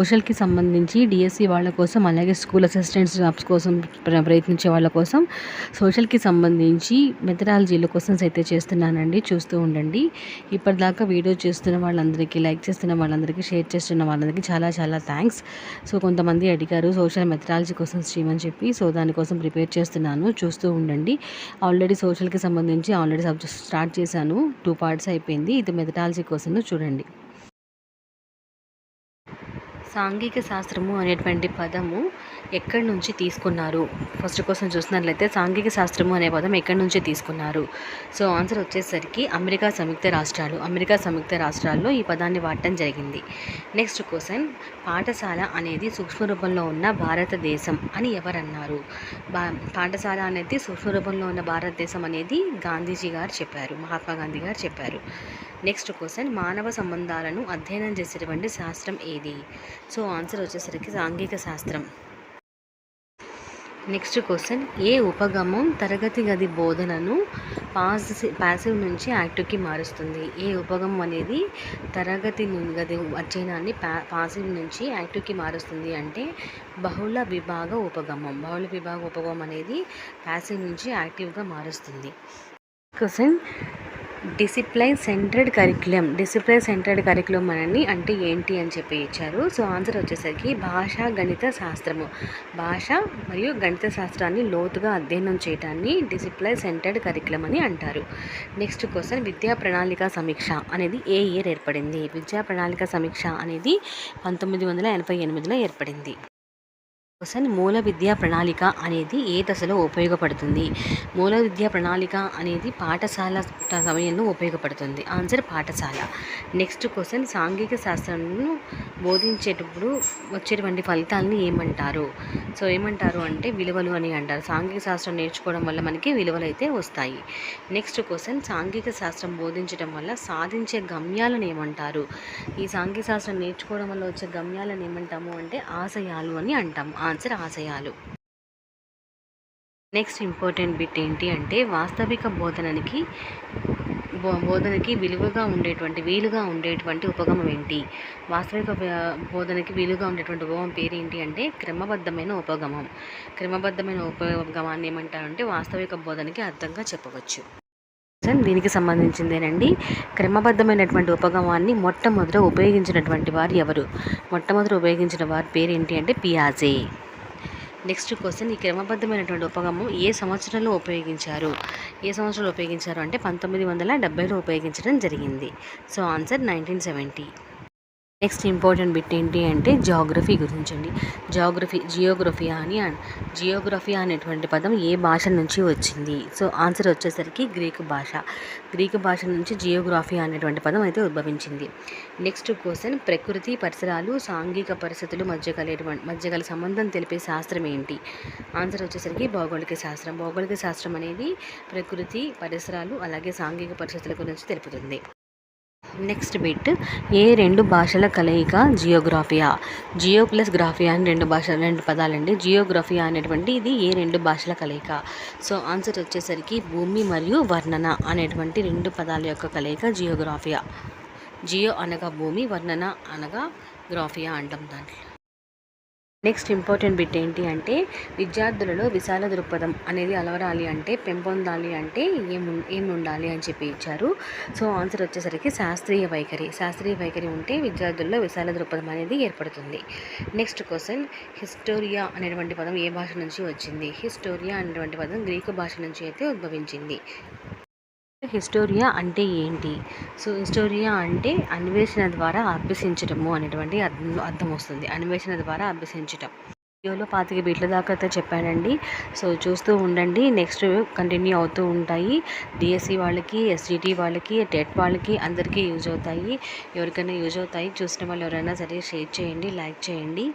సోషల్కి సంబంధించి డిఎస్సి వాళ్ళ కోసం అలాగే స్కూల్ అసిస్టెంట్స్ జాబ్స్ కోసం ప్ర ప్రయత్నించే వాళ్ళ కోసం సోషల్కి సంబంధించి మెథడాలజీల కోసం అయితే చేస్తున్నానండి. చూస్తూ ఉండండి. ఇప్పటిదాకా వీడియో చేస్తున్న వాళ్ళందరికీ లైక్ చేస్తున్న వాళ్ళందరికీ షేర్ చేస్తున్న వాళ్ళందరికీ చాలా చాలా థ్యాంక్స్ సో కొంతమంది అడిగారు సోషల్ మెథడాలజీ కోసం చేయమని చెప్పి సో దానికోసం ప్రిపేర్ చేస్తున్నాను. చూస్తూ ఉండండి. ఆల్రెడీ సోషల్కి సంబంధించి ఆల్రెడీ సబ్జెక్ట్ స్టార్ట్ చేశాను. టూ పార్ట్స్ అయిపోయింది. ఇది మెథడాలజీ కోసం చూడండి. సాంఘిక శాస్త్రము అనేటువంటి పదము ఎక్కడి నుంచి తీసుకున్నారు? ఫస్ట్ కోసం చూసినట్లయితే సాంఘిక శాస్త్రము అనే పదం ఎక్కడి నుంచి తీసుకున్నారు? సో ఆన్సర్ వచ్చేసరికి అమెరికా సంయుక్త రాష్ట్రాలు. అమెరికా సంయుక్త రాష్ట్రాల్లో ఈ పదాన్ని వాడటం జరిగింది. నెక్స్ట్ క్వశ్చన్ పాఠశాల అనేది సూక్ష్మ రూపంలో ఉన్న భారతదేశం అని ఎవరన్నారు? బా పాఠశాల అనేది సూక్ష్మ రూపంలో ఉన్న భారతదేశం అనేది గాంధీజీ గారు చెప్పారు మహాత్మా గాంధీ గారు చెప్పారు. నెక్స్ట్ క్వశ్చన్ మానవ సంబంధాలను అధ్యయనం చేసేటువంటి శాస్త్రం ఏది? సో ఆన్సర్ వచ్చేసరికి సాంఘిక శాస్త్రం. నెక్స్ట్ క్వశ్చన్ ఏ ఉపగమం తరగతి గది బోధనను పాసివ్ ప్యాసివ్ నుంచి యాక్టివ్కి మారుస్తుంది? ఏ ఉపగమం అనేది తరగతి గది అధ్యయనాన్ని పా పాసివ్ నుంచి యాక్టివ్కి మారుస్తుంది అంటే బహుళ విభాగ ఉపగమం. బహుళ విభాగ ఉపగమం అనేది ప్యాసివ్ నుంచి యాక్టివ్గా మారుస్తుంది. Question discipline centred curriculum discipline centred curriculum అని అంటే ఏంటి అని చెప్పి ఇచ్చారు. సో ఆన్సర్ వచ్చేసరికి భాష గణిత శాస్త్రము. భాష మరియు గణిత శాస్త్రాన్ని లోతుగా అధ్యయనం చేయడాన్ని డిసిప్లైన్ సెంటర్డ్ కరిక్యులం అని అంటారు. నెక్స్ట్ క్వశ్చన్ విద్యా ప్రణాళిక సమీక్ష అనేది ఏ ఇయర్ ఏర్పడింది? విద్యా ప్రణాళిక సమీక్ష అనేది పంతొమ్మిది వందల ఎనభై ఎనిమిదిలో ఏర్పడింది. క్వశ్చన్ మూల విద్యా ప్రణాళిక అనేది ఏ దశలో ఉపయోగపడుతుంది? మూల విద్యా ప్రణాళిక అనేది పాఠశాల సమయంలో ఉపయోగపడుతుంది. ఆన్సర్ పాఠశాల. Next question. సాంఘిక శాస్త్రంను బోధించేటప్పుడు వచ్చేటువంటి ఫలితాలని ఏమంటారు? సో ఏమంటారు అంటే విలువలు అని అంటారు. సాంఘిక శాస్త్రం నేర్చుకోవడం వల్ల మనకి విలువలు అయితే వస్తాయి. Next question. సాంఘిక శాస్త్రం బోధించడం వల్ల సాధించే గమ్యాలను ఏమంటారు? ఈ సాంఘిక శాస్త్రం నేర్చుకోవడం వల్ల వచ్చే గమ్యాలను ఏమంటాము అంటే ఆశయాలు అని అంటాం. ఆన్సర్ ఆశయాలు. నెక్స్ట్ ఇంపార్టెంట్ బిట్ ఏంటి అంటే వాస్తవిక బోధనకి బోధనకి విలువగా ఉండేటువంటి వీలుగా ఉండేటువంటి ఉపగమం ఏంటి? వాస్తవిక బోధనకి వీలుగా ఉండేటువంటి ఉపగమం పేరు ఏంటి అంటే క్రమబద్ధమైన ఉపగమం క్రమబద్ధమైన ఉపగమాన్ని ఏమంటారంటే వాస్తవిక బోధనకి అర్థంగా చెప్పవచ్చు. దీనికి సంబంధించిందేనండి. క్రమబద్ధమైనటువంటి ఉపగమాన్ని మొట్టమొదట ఉపయోగించినటువంటి వారు ఎవరు? మొట్టమొదట ఉపయోగించిన వారి పేరు ఏంటి అంటే పియాజే. నెక్స్ట్ క్వశ్చన్ ఈ క్రమబద్ధమైనటువంటి ఉపగమం ఏ సంవత్సరంలో ఉపయోగించారు? ఏ సంవత్సరంలో ఉపయోగించారు అంటే పంతొమ్మిది వందల డెబ్బైలో ఉపయోగించడం జరిగింది. So answer nineteen seventy. Next important bit ఏంటి అంటే జాగ్రఫీ గురించండి. జాగ్రఫీ జియోగ్రఫియా అని జియోగ్రఫీ అనేటువంటి పదం ఏ భాష నుంచి వచ్చింది? సో ఆన్సర్ వచ్చేసరికి గ్రీకు భాష. గ్రీకు భాష నుంచి జియోగ్రఫీ అనేటువంటి పదం అయితే ఉద్భవించింది. నెక్స్ట్ క్వశ్చన్ ప్రకృతి పరిసరాలు సాంఘిక పరిస్థితులు మధ్య కలిగేటువంటి మధ్య గల సంబంధం తెలిపే శాస్త్రం ఏంటి? ఆన్సర్ వచ్చేసరికి భౌగోళిక శాస్త్రం. భౌగోళిక శాస్త్రం అనేది ప్రకృతి పరిసరాలు అలాగే సాంఘిక పరిస్థితుల గురించి తెలుపుతుంది. నెక్స్ట్ బిట్ ఏ రెండు భాషల కలయిక జియోగ్రాఫియా? జియో ప్లస్ గ్రాఫియా అని రెండు భాష రెండు పదాలండి. జియోగ్రఫియా అనేటువంటి ఇది ఏ రెండు భాషల కలయిక? సో ఆన్సర్ వచ్చేసరికి భూమి మరియు వర్ణన అనేటువంటి రెండు పదాల యొక్క కలయిక జియోగ్రాఫియా. జియో అనగా భూమి వర్ణన అనగా గ్రాఫియా అంటాం దాంట్లో. నెక్స్ట్ ఇంపార్టెంట్ బిట్ ఏంటి అంటే విద్యార్థులలో విశాల దృక్పథం అనేది అలవరాలి అంటే పెంపొందాలి అంటే ఏము ఏమి ఉండాలి అని చెప్పి ఇచ్చారు. సో ఆన్సర్ వచ్చేసరికి శాస్త్రీయ వైఖరి. శాస్త్రీయ వైఖరి ఉంటే విద్యార్థుల్లో విశాల దృక్పథం అనేది ఏర్పడుతుంది. నెక్స్ట్ క్వశ్చన్ హిస్టోరియా అనేటువంటి పదం ఏ భాష నుంచి వచ్చింది? హిస్టోరియా అనేటువంటి పదం గ్రీకు భాష నుంచి అయితే ఉద్భవించింది. హిస్టోరియా అంటే ఏంటి? సో హిస్టోరియా అంటే అన్వేషణ ద్వారా అభ్యసించటము అనేటువంటి అర్థం అర్థం వస్తుంది అన్వేషణ ద్వారా అభ్యసించటం. వీడియోలో పాతిక బీట్ల దాకా అయితే చెప్పానండి. సో చూస్తూ ఉండండి. నెక్స్ట్ కంటిన్యూ అవుతూ ఉంటాయి. డిఎస్సి వాళ్ళకి ఎస్జిటి వాళ్ళకి టెట్ వాళ్ళకి అందరికీ యూజ్ అవుతాయి. ఎవరికైనా యూజ్ అవుతాయి. చూసిన వాళ్ళు ఎవరైనా సరే షేర్ చేయండి లైక్ చేయండి.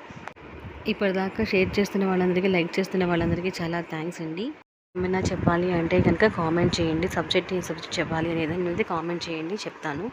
ఇప్పటిదాకా షేర్ చేస్తున్న వాళ్ళందరికీ లైక్ చేస్తున్న వాళ్ళందరికీ చాలా థ్యాంక్స్ అండి. ఏమైనా చెప్పాలి అంటే కనుక కామెంట్ చేయండి. సబ్జెక్ట్ ఏ సబ్జెక్ట్ చెప్పాలి అనేది కామెంట్ చేయండి. చెప్తాను.